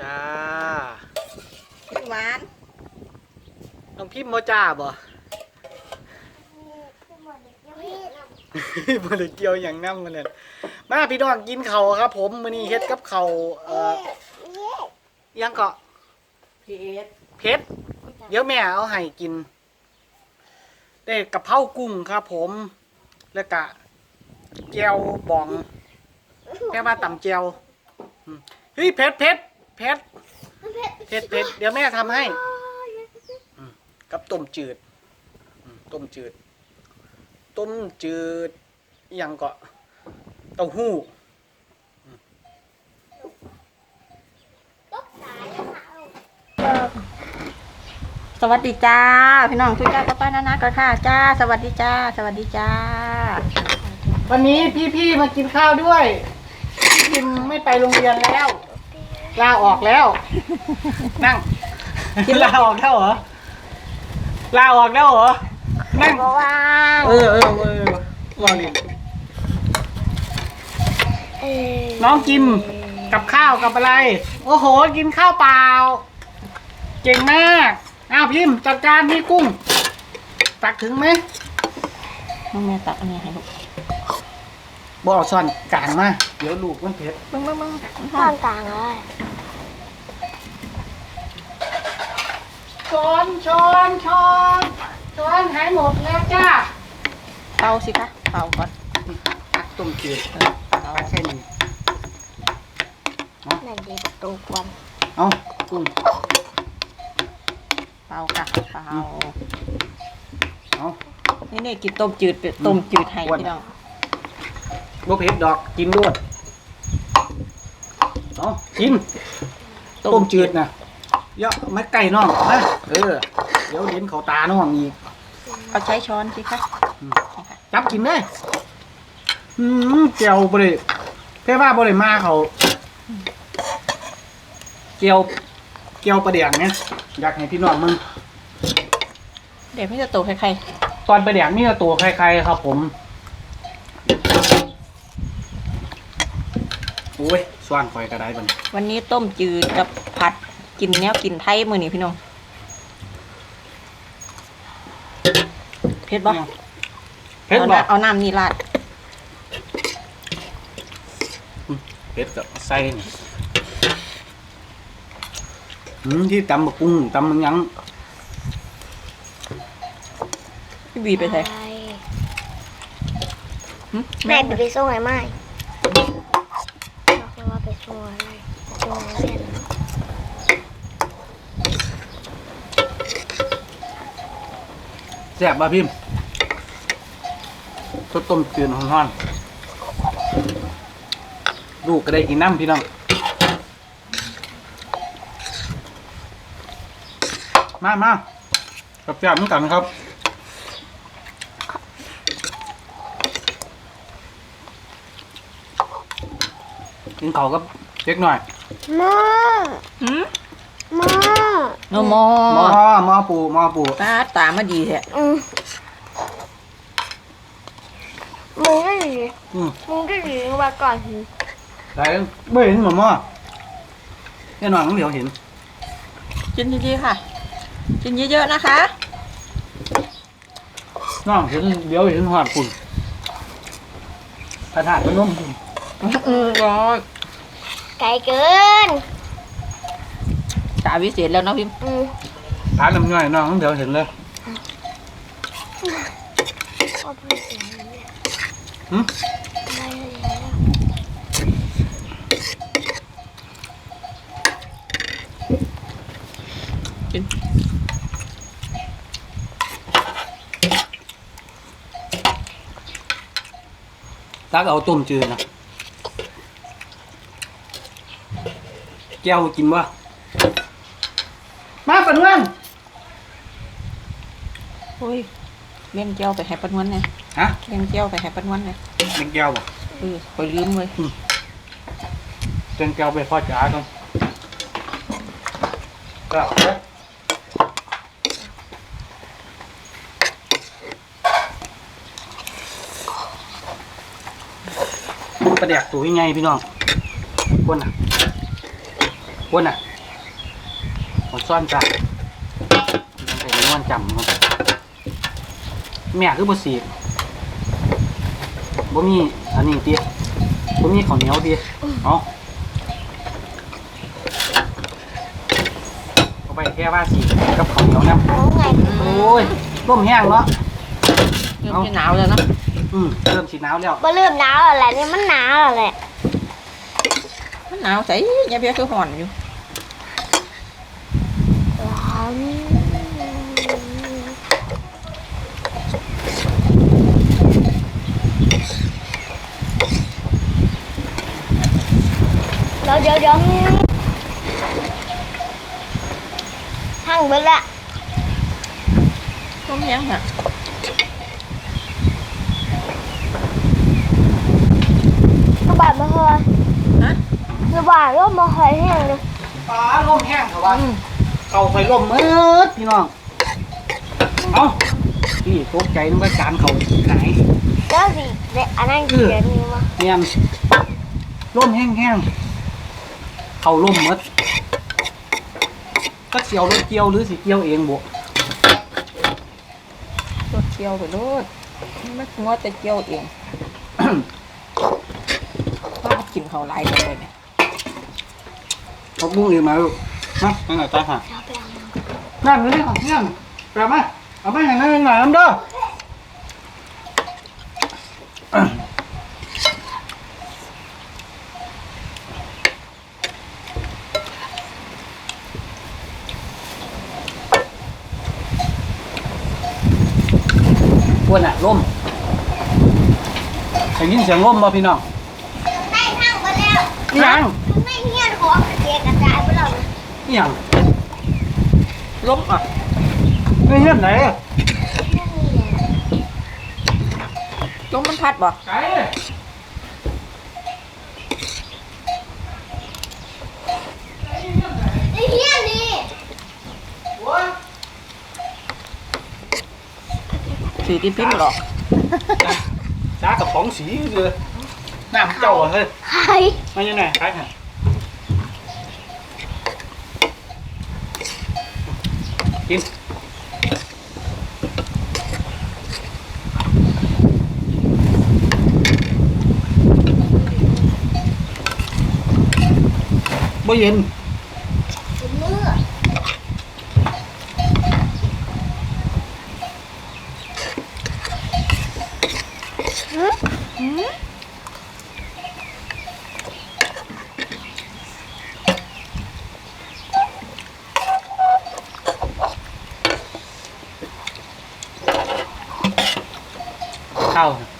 จ้าหวานน้องพิมพ์โมจ้าบ่บ่ได้เกี่ยวอย่างนำกันเลยมาพี่น้องกินข้าวครับ ผมมื้อนี้เฮ็ดกับข้าวเอ่ออิหยังเกาะพีเอสเผ็ดเดี๋ยวแม่เอาให้กิน ได้กะเพรากุ้งครับ ผม แล้วก็แจ่วบองแม่มาตำแจ่วอืมเฮ้ยเผ็ดเผ็ด เผ็ดเผ็ดเผ็ดเดี๋ยวแม่ทำให้กับต้มจืดอืมต้มจืด ต้มจืดอหยังก็เต้าหู้สวัสดีจ้า พี่น้องทุกท่านป้าป้านานาก็ค่ะจ้า สวัสดีจ้า สวัสดีจ้า วันนี้พี่ๆมากินข้าวด้วย พี่พิมไม่ไปโรงเรียนแล้ว ลาออกแล้ว นั่งลาออกแล้วเหรอลาออกแล้วเหรอนั่งว้าวเออเออเออรอลินน้องกินกับข้าวกับอะไร โอ้โห กินข้าวเปล่า เก่งมากอ้าวพิมพ์จัดการพี่กุ้ง ตักถึงไหมน้องแม่ตักอันนี้ให้ลูกบเอกซ่อนกลางมา เดี๋ยวลูกมันเผ็ดมึงมึงมึงข้างกลางเลย ช้อนช้อนช้อนช้อนหายหมดแล้วจ้าเป่าสิคะเป่าก่อนตักต้มจืดเออเป่าตักแค่นี้นั่นดีตูกวันเอากุ้งเป่าค่ะเป่าเอานี่นี่กินต้มจืดเป็ดต้มจืดให้อ้วนพี่น้องบ่เผ็ดดอกกินด้วยเอากินต้มจืดนะ เยอะไม่ไก่น้องนะเออ เดี๋ยวลิ้นเขาตาน้องอีกเอาใช้ช้อนสิคะอืมจับกินได้อืมเจียวบริเพ่ว่าบริมาเขาเกียวเกียวประเดียงเนี่ยอยากให้พี่น้องมึงเดี๋ยวพี่จะโตใครตอนประเดียงนี่ก็ตัวใครๆครับ ผมโอ้ยสว่างไฟกระไดบัดนๆวันนี้ต้มจืดกับผัด กินแนวกินไทยมือนี่พี่น้องเผ็ดบ่เผ็ดเอาบ่น้ำเอาน้ำนี่ราดเผ็ดกับไส้นี่อืมที่ตำบักกุ้งตำมันหยังพี่บีไปใส่หึแม่ไปส่งไอ้ไม้บอกว่าไปส่งอะไรส่งเรียน แซ่บบ่พิมพ์สดต้มจืดหอนๆลูกก็ได้กินน้ำพี่น้อง มามากับแซ่บเหมือนกันครับกินเขาวกับเล็กหน่อยหม้อหืม หม้อโนมอหมอหมอปูหมอปูตาตามาดีแท้อืมมึงก็ดีอืมมึงก็ดีมาก่อนได้ไม่เห็นหมอหมอแน่นอนต้องเดี๋ยวเห็น กินดีๆค่ะ กินเยอะๆนะคะน้องเห็นเดี๋ยวเห็นหอดปุ่นพระธาตุพนมปุ่นอืมร้อยไกลเกิน ตาวิเศษแล้วเนาะพิมพ์อืมทานน้ำย่อยน้องเดี๋ยวเห็นเลยเอาไปเสียงเลยหึได้เลยกินตักเอาต้มจืดนะแก้วกินบ่มาปันวัน โอ้ย เล่นเจียวไปให้ปานวันเนี่ยฮะเล่นเจียวไปให้ปานวันเนี่ยเป็นแก้วบ่เออไปลืมเลยเป็นแก้วไปพ่อจ๋าต้องก็เอาเด้อประเดี๋ยวตัวยังไงพี่น้องคนอะคนอะหมดซ่อนจ้ะยังไปนอนจำครับ แม่คือบ่สีบบ่มีอันนี้ติบ่มีข้าวเหนียวติเอาเอาไปแค่ว่าสีกับข้าวเหนียวนะโอ้ไงโอ้ยร่มแห้งเนาะเริ่มจะหนาวแล้วเนาะอืมเริ่มสีหนาวแล้วบ่เริ่มหนาวแล้วแหละนี่มันหนาวแล้วแหละมันหนาวใส่ยาเบียคือห่อนอยู่ ร้อน เดี๋ยวเดี๋ยวเดี๋ยวทั้งเบิดละต้มยังค่ะกระบาดมาเฮยฮะกระบาดก็มาเฮยแห้งเลยฟ้าร่มแห้งเถอะวะอืมเขาไฟร่มมืดพี่น้อง เอาพี่ตกใจนึกว่าจานเขาหายแล้วสิเด็กอันนั้นเขียนนี่มาเนียนร่มแห้งๆ เขาร่มมืดก็เสียวรถเกี่ยวหรือสิเกี่ยวเองบุรถเกี่ยวไปรถไม่งัวแต่เกี่ยวเองว่ากินเขาวหลายกันเลยเนี่ยเขาบุ้งเองมาลูกมาไปไหนตาหาเอาไปเอามานั่นเลยของเนี่ยแปลมาเอาไปอย่างนั้นหน่อยน้ำเด้อ วนอะร่มได้ยินเสียงร่มมาพี่น้องได้ทั้งหมดแล้วนี่ยังไม่เฮียนของเกียกระจายไปแล้วนะนี่ยังล้มอะไม่เห็นไหนล้มมันพัดบ่ไก่ไอ้เฮียนี่ สีที่พิมพ์หรอกจ้ากับของสีเลยน้ำเจ้าอะเฮ้ยใครมายังไงใครฮะกินบ่เย็น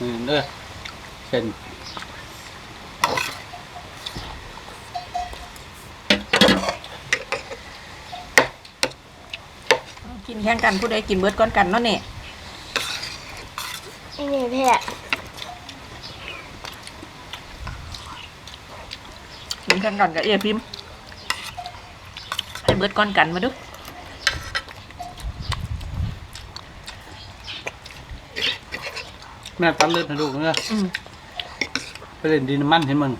อืมเด้อเส้นกินแข่งกันผู้ใดกินเบิดก้อนกันเนาะเนี่ยไอ้นี่เพ่กินแข่งกันกับเอียพิมพ์ให้เบิดก้อนกันมาดู แม่ตัดเลือดให้ลูกเนอะอืม ไปเล่นดินน้ำมันเห็นมึง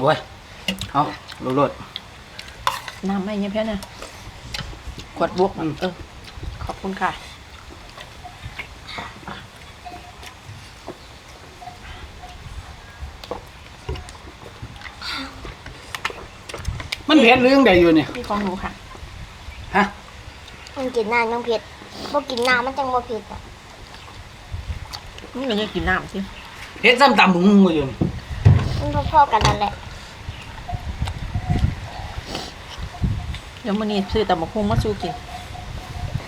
โอ้ยเอาโลด น้ำไม่เงี้ยเพื่อนนะขวดบวกอืม เออ ขอบคุณค่ะ มันเผ็ดหรือยังไงอยู่เนี่ยพี่ของหนูค่ะ ฮะ มันกินน้ำต้องเผ็ดบ่กินน้ำมันจังบ่เผ็ดอะนี่เราจะกินน้ำสิเผ็ดซ้ำตำบุ้งมาอยู่นี่มันพอๆกันนั่นแหละเดี๋ยวมันนี่ซื้อตำบักหุ่งมาสู้กิน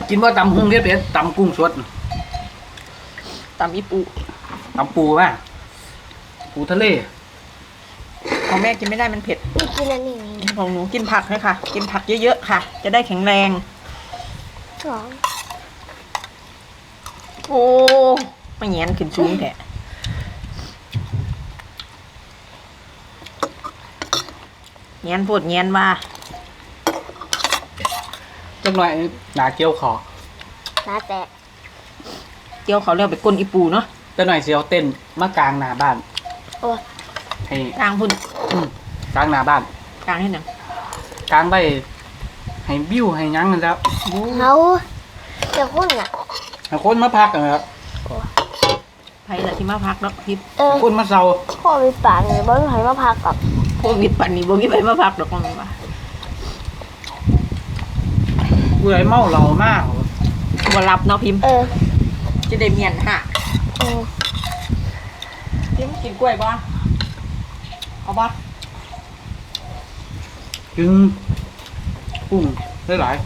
กินว่าตำหุ้งเผ็ดเผ็ดตำกุ้งสดตำอีปูตำปูป่ะปูทะเล ของแม่กินไม่ได้มันเผ็ดนี่ กินอันนี้ของหนูกินผักเลยค่ะ กินผักเยอะๆค่ะ จะได้แข็งแรง สองโอ้ไม่แงนขึ้นสูงแท้เงียนพูดเงียนว่าจังหน่อยหนาเกี้ยวขอน้าแตกเกี่ยวเขาเรียกไปก้นอีปูเนาะจังหน่อยเสียวเต้นมากลางหน้าบ้านโอ้ยให้ กลางพุ่นอืม กลางหน้าบ้านกลางให้หนังกลางไปให้บิ้วให้หยั้งกันแล้วเขาจะหุ้นอะ ให้คนมาพักกันครับไผ่ละที่มาพักเนาะทิพเออให้คนมาเซาพ่อมีป่าเนี่ยบ่มีใครมาพากับโควิดปันนี้บ่มีไปมาพักดอกมันว่าเบื่อเมาเหล้ามากบ่รับเนาะพิมพ์เออจะได้เมียนฮะเออ พิมพ์กินกล้วยบ่เอาบ่ กินกุ้งได้หลาย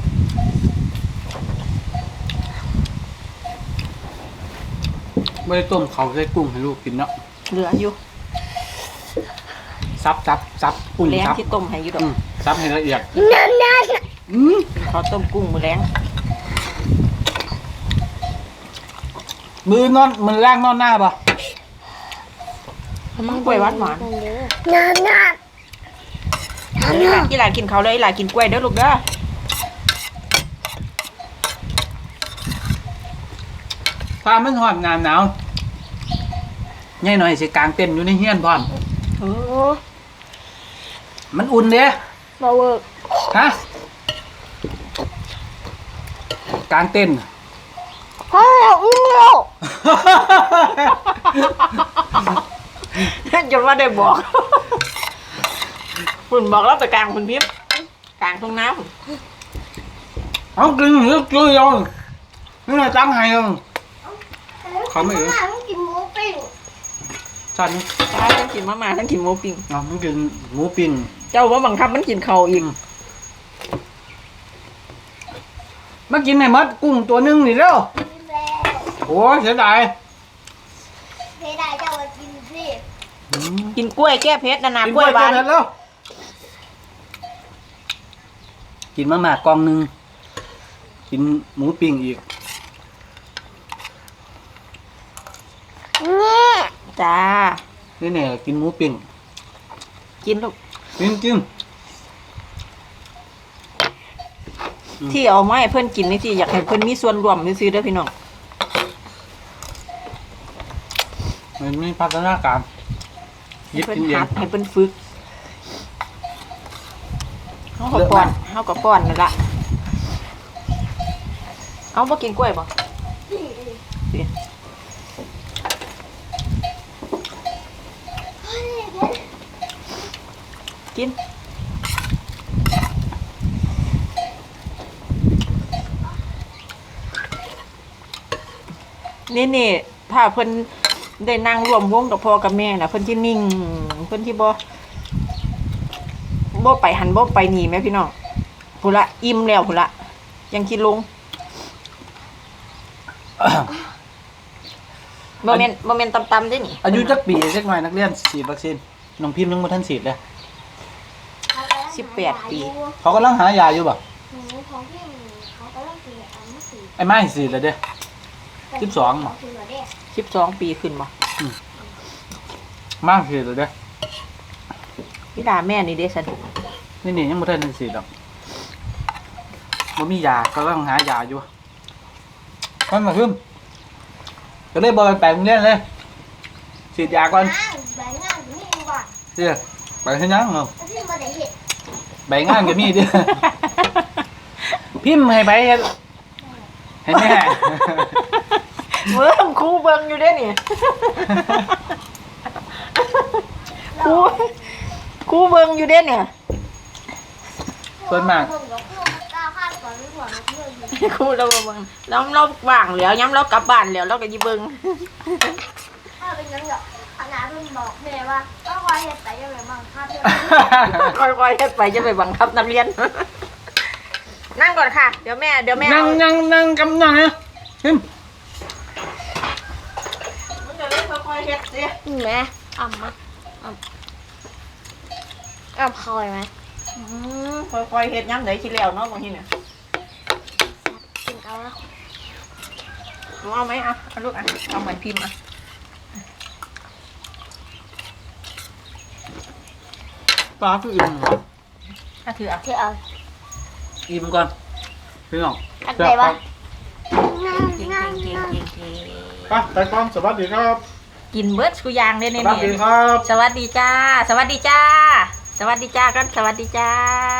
ไม่ได้ต้มเขาใส่กุ้งให้ลูกกินเนาะเหลืออยู่ซับซับซับกุ้งแรงซับที่ต้มให้อยู่ดออืกมซับให้ละเอียดนั่นนั่นอืมเขาต้มกุ้งมื้อแรงมือนอนมือล่างนอนหน้าปะ มันกล้วยหวานหวานนั่นนั่น อีหลานอีหลานกินเขาวเลยอีหลานกินกล้วยเด้อลูกเด้อพามันหอดหนาวหนาวง่ายหน่อยสิกลางเต็นท์อยู่ในเฮียนพร้อมเอโอ้อมันอุ่นเด้มาเวิร์กฮะกลางเต็นท์พ่ออุ้มลูกจนว่าได้บอก คุณบอกแล้วไปกลางคุณพิมพ์กลางตรงน้ำเอากินหรือจุยเอานี่น่ะจังไห้เอาเขาไม่เอ๋ต้องกินหมูปิ้งชันใช่ทั้งกินมาม่าทั้งกินหมูปิ้งเอามันกินหมูปิ้งเจ้าว่าบังคับมันกินเขาวอีกมากินในมัดกุ้งตัวหนึงนี่แล้วกินแล้วโอ้ยเสียดายเพดายเจ้ามากินสิอืมกินกล้วยแก้เพชรนะนะกินกล้วยหวานแก้เผ็ดแล้ว กินมาม่ากล่องหนึงกินหมูปิ้งอีกนี่จ้า นี่เนี่ยกินหมูปิ้งกินลูก กินกินอืมที่เอามาให้เพื่อนกินนี่สิอยากให้เพื่อนมีส่วนร่วมซื้อๆเด้อพี่น้อง มันมีพัฒนาการยิบเพื่อนกินเองหัดให้เพื่อนฝึก เขาก็ป้อนเขาก็ป้อนนั่นละเอาบ่กินกล้วยบ่สิกินนี่นี่ถ้าเพิ่นได้นั่งรวมวงกับพ่อกับแม่น่ะเพิ่นที่นิ่งเพิ่นที่บ่ บ่ไปหันบ่ไปหนีแม่พี่น้องพุ่นละอิ่มแล้วพุ่นละยังคิดลงบ่แม่นบ่แม่นต่ำๆเด้นี่อายุจักปีสักหน่อยนักเรียนฉีดวัคซีนน้องพิมพ์ยังบ่ทันฉีดเลย18ปี เขากำลังหายาอยู่บ่หนูของพี่เขาก็ต้องกินอันนี้สิไอ้ไม้ฉีดเลยเด้สิบสองเหรอกินเหรอเด้12ปีขึ้นบ่มากฉีดเลยเด้ พี่ดาแม่นี่เด้ซั่นนี่นี่ยังบ่ทันได้ฉีดหรอกบ่มียาก็ต้องหายาอยู่มันมาขึ้นก็เลยบอกไปโรงเรียนเลยฉีดยาก่อนงานแบ่งงานกับนี่ก่อนเด้อไปให้ยังเนาะแล้วพี่มาได้เห็ดใบงานก็มีเด้อพิมพ์ให้ไปเฮ็ดให้แม่เบิ่งครูเบิ่งอยู่เด้นี่ครู ครูเบิ่งอยู่เด้เนี่ย ส่วนมากผมกับพวกก้าวข้ามก่อนหรือหัวมันเพื่อนอยู่ครูเราบ่เบิ่งย้ำเราว่างแล้วย้ำเรากลับบ้านแล้วเราก็ยิเบิ่งถ้าเป็นงั้นเดี๋ยวขนาดเพิ่งบอกแม่ว่าต้องคอยเห็ดแต่ยังไงบ้างครับเพื่อนค่อยๆเฮ็ดไปจะไปบังคับนักเรียน นั่งก่อนค่ะ เดี๋ยวแม่ เดี๋ยวแม่นั่งเอานั่งนั่งกำนั่งนะพิมพ์มันจะเล่นค่อยๆเฮ็ดสินี่แม่อ่ำมาอ่ำ กับคอยไหมค่อยๆเฮ็ดย่ำไหนชีเแล้วเนาะบางทีเนี่ยกินเอาแล้วหนูเอาไหมอะเอาลูกอะเอาเหมือนพิมพ์อะปลาคืออิ่มเหรออะถืออะเธออ่มก่อนพี่น้องอันไหนวะเก่งเก่งเก่งเไปไปก่อนสวัสดีครับ กินเบิร์ดสุยางเลยเนี่ยสวัสดีครับ สวัสดีจ้า สวัสดีจ้า สวัสดีจ้ากันสวัสดีจ้า